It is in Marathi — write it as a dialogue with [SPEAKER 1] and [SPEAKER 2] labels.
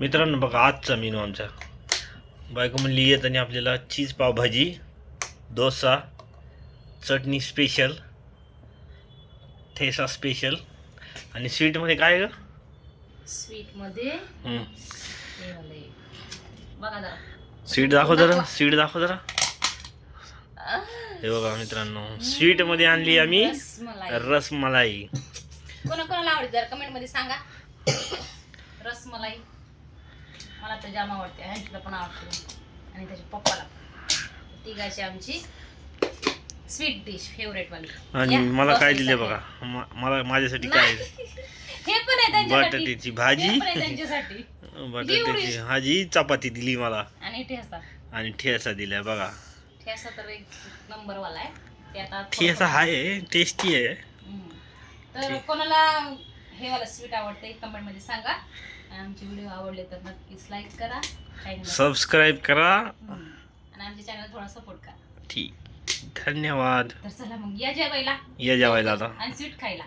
[SPEAKER 1] मित्रांनो बघा आजचा मेनू आमचा. बायको म्हणली येत आणि आपल्याला cheese pav bhaji dosa chutney special thecha special आणि स्वीटमध्ये काय ग?
[SPEAKER 2] स्वीटमध्ये
[SPEAKER 1] हम्म.
[SPEAKER 2] वालं आहे. बघा जरा.
[SPEAKER 1] स्वीट दाखव जरा स्वीट दाखव जरा. हे बघा मित्रांनो स्वीटमध्ये आणली आम्ही
[SPEAKER 2] रसमलाई
[SPEAKER 1] रसमलाई
[SPEAKER 2] कोणा कोणाला आवडते जरा कमेंटमध्ये सांगा. रसमलाई तर जाम आवडते ह्यांच्याला पण आवडते. आणि त्याच्या पप्पाला तिघाची आमची स्वीट डिश फेवरेट वाली.
[SPEAKER 1] आणि मला काय दिले. बघा म- मला माझ्यासाठी काय
[SPEAKER 2] हे पण आहे त्यांच्यासाठी.
[SPEAKER 1] बटाट्याची भाजी.
[SPEAKER 2] पण आहे त्यांच्यासाठी.
[SPEAKER 1] बटाट्याची भाजी चपाती दिली मला.
[SPEAKER 2] आणि ठेसा.
[SPEAKER 1] आणि ठेसा दिलाय बघा.
[SPEAKER 2] ठेसा तर एक नंबर वाला आहे. ते आता
[SPEAKER 1] ठेसा आहे टेस्टी आहे.
[SPEAKER 2] हम्म. तर कोणाला हे वाला स्वीट आवडते कमेंटमध्ये सांगा. आणि आमचे व्हिडिओ आवडले तर नक्कीच लाईक करा.
[SPEAKER 1] सबस्क्राईब करा.
[SPEAKER 2] आणि आमच्या चॅनल थोडा सपोर्ट करा.
[SPEAKER 1] ठीक. धन्यवाद.
[SPEAKER 2] तर चला मग या जेवायला.
[SPEAKER 1] या जेवायला आता.
[SPEAKER 2] आणि स्वीट खायला.